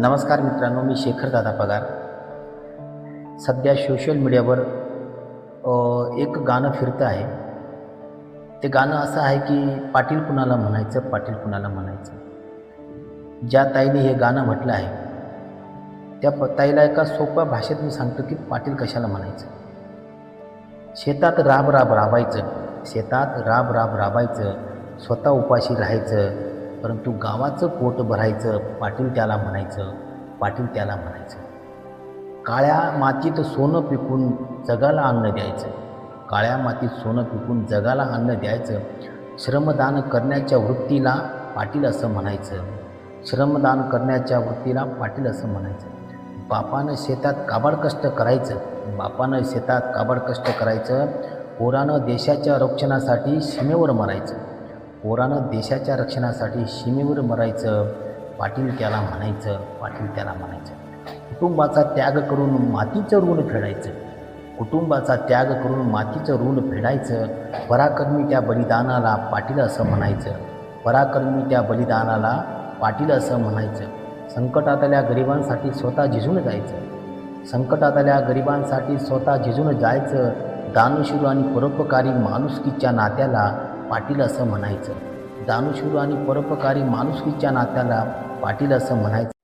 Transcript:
नमस्कार मित्रांनो मी शेखर दादा पगार. सध्या सोशल मीडियावर एक गाणं फिरतं आहे. ते गाणं असं आहे की पाटील कुणाला म्हणायचं पाटील कुणाला म्हणायचं. ज्या ताईने हे गाणं म्हटलं आहे त्या प ताईला एका सोप्या भाषेत मी सांगतो की पाटील कशाला म्हणायचं? शेतात राब राब राबायचं. शेतात राब राब राबायचं. स्वतः उपाशी राहायचं. परंतु गावाचं पोट भरायचं पाटील त्याला म्हणायचं पाटील त्याला म्हणायचं. काळ्या मातीत सोनं पिकून जगाला अन्न द्यायचं. काळ्या मातीत सोनं पिकून जगाला अन्न द्यायचं. श्रमदान करण्याच्या वृत्तीला पाटील असं म्हणायचं. श्रमदान करण्याच्या वृत्तीला पाटील असं म्हणायचं. बापानं शेतात काबाड कष्ट करायचं. बापानं शेतात काबाड कष्ट करायचं. पोरानं देशाच्या रक्षणासाठी सीमेवर मरायचं. पोरानं देशाच्या रक्षणासाठी सीमेवर मरायचं पाटील त्याला म्हणायचं पाटील त्याला म्हणायचं. कुटुंबाचा त्याग करून मातीचं ऋण फेडायचं. कुटुंबाचा त्याग करून मातीचं ऋण फेडायचं. पराक्रमी त्या बलिदानाला पाटील असं म्हणायचं. पराक्रमी त्या बलिदानाला पाटील असं म्हणायचं. संकटात आल्या गरिबांसाठी स्वतः झिजून जायचं. संकटात आल्या गरिबांसाठी स्वतः झिजून जायचं. दानशूर आणि परोपकारी माणुसकीच्या नात्याला पाटील असं म्हणायचं. दानशूर आणि परोपकारी माणुसकीच्या नात्याला पाटील असं म्हणायचं.